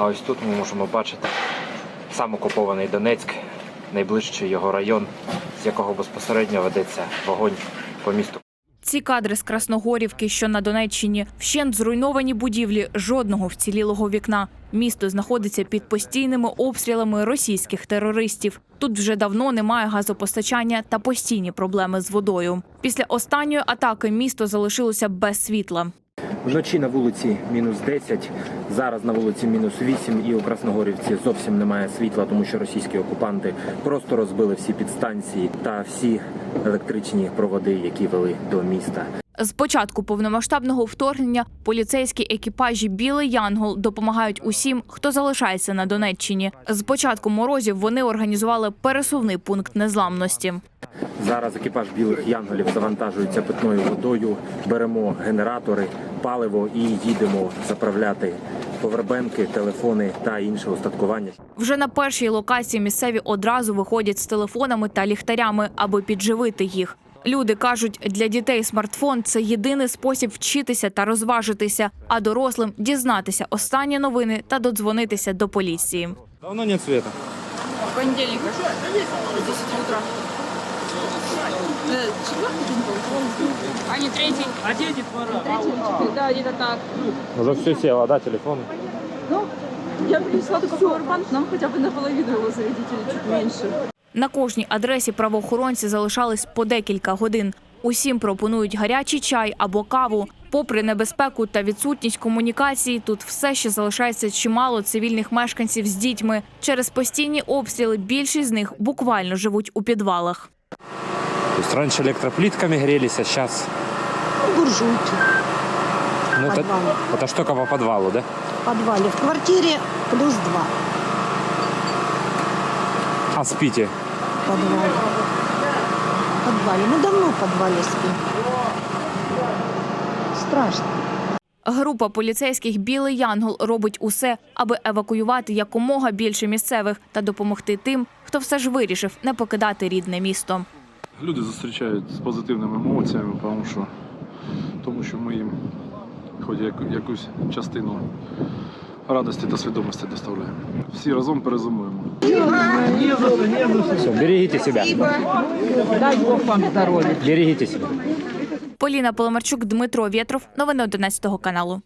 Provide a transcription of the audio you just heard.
А ось тут ми можемо бачити сам окупований Донецьк, найближчий його район, з якого безпосередньо ведеться вогонь по місту. Ці кадри з Красногорівки, що на Донеччині, вщент зруйновані будівлі, жодного вцілілого вікна. Місто знаходиться під постійними обстрілами російських терористів. Тут вже давно немає газопостачання та постійні проблеми з водою. Після останньої атаки місто залишилося без світла. Вночі на вулиці мінус 10, зараз на вулиці мінус 8 і у Красногорівці зовсім немає світла, тому що російські окупанти просто розбили всі підстанції та всі електричні проводи, які вели до міста. З початку повномасштабного вторгнення поліцейські екіпажі Білий Янгол допомагають усім, хто залишається на Донеччині. З початку морозів вони організували пересувний пункт незламності. Зараз екіпаж білих янголів завантажується питною водою. Беремо генератори, паливо і їдемо заправляти повербенки, телефони та інше устаткування. Вже на першій локації місцеві одразу виходять з телефонами та ліхтарями, аби підживити їх. Люди кажуть, для дітей смартфон це єдиний спосіб вчитися та розважитися, а дорослим дізнатися останні новини та додзвонитися до поліції. Давно нет света. Понедельник. 10 утра. А не третий? А третий Третий? Да, где-то так. Уже все село, да, телефон? Ну, я принесла только пауэрбанк, нам хотя бы наполовину его зарядить или чуть меньше. На кожній адресі правоохоронці залишались по декілька годин. Усім пропонують гарячий чай або каву. Попри небезпеку та відсутність комунікації, тут все ще залишається чимало цивільних мешканців з дітьми. Через постійні обстріли більшість з них буквально живуть у підвалах. То есть раньше электроплитками грелись, а сейчас... буржуйки Ну, это, Подвал. это ж только по подвалу, да? в подвале. В квартире плюс два А спите? в подвале. В подвале. Мы давно в подвале спим. Страшно. Група поліцейських Білий Янгол робить усе, аби евакуювати якомога більше місцевих та допомогти тим, хто все ж вирішив не покидати рідне місто. Люди зустрічають з позитивними емоціями, тому що, тому що ми їм хоч яку- якусь частину радості та свідомості доставляємо. Всі разом перезимуємо. Все, берегите себя. Дай Бог вам здоров'я. Берегите себя. Поліна Поломарчук, Дмитро Вєтров. Новини 11 каналу.